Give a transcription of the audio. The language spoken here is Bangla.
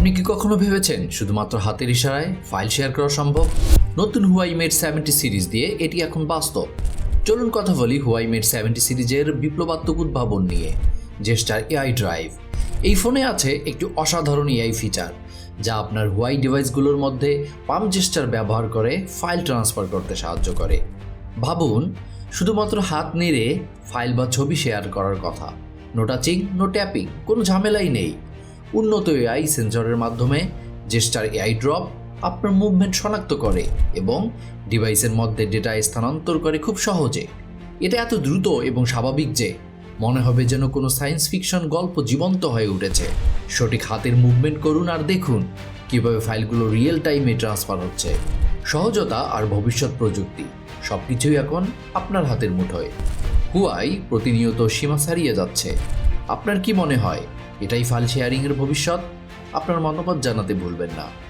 আপনি কি কখনো ভেবেছেন শুধুমাত্র হাতের ইশারায় ফাইল শেয়ার করা সম্ভব? নতুন হুয়াই মেড সেভেন্টি সিরিজ দিয়ে এটি এখন বাস্তব। চলুন কথা বলি হুয়াই মেড সেভেন্টি সিরিজের বিপ্লবাত্মক উদ্ভাবন নিয়ে। জেস্টার এআই ড্রাইভ এই ফোনে আছে একটি অসাধারণ এআই ফিচার যা আপনার হুয়াই ডিভাইসগুলোর মধ্যে পাম জেস্টার ব্যবহার করে ফাইল ট্রান্সফার করতে সাহায্য করে। ভাবুন, শুধুমাত্র হাত নেড়ে ফাইল বা ছবি শেয়ার করার কথা। নো টাচিং নো ট্যাপিং কোনো ঝামেলাই নেই। উন্নত এআই সেন্সরের মাধ্যমে জেস্টার এআই ড্রপ আপনার মুভমেন্ট শনাক্ত করে এবং ডিভাইসের মধ্যে ডেটা স্থানান্তর করে খুব সহজে। এটা এত দ্রুত এবং স্বাভাবিক যে মনে হবে যেন কোনো সায়েন্স ফিকশন গল্প জীবন্ত হয়ে উঠেছে। সঠিক হাতের মুভমেন্ট করুন আর দেখুন কীভাবে ফাইলগুলো রিয়েল টাইমে ট্রান্সফার হচ্ছে। সহজতা আর ভবিষ্যৎ প্রযুক্তি সব কিছুই এখন আপনার হাতের মুঠোয়। হুয়াই প্রতিনিয়ত সীমা ছাড়িয়ে যাচ্ছে। আপনার কি মনে হয়? এটাই ফাইল শেয়ারিংয়ের ভবিষ্যৎ। আপনার মতামত জানাতে ভুলবেন না।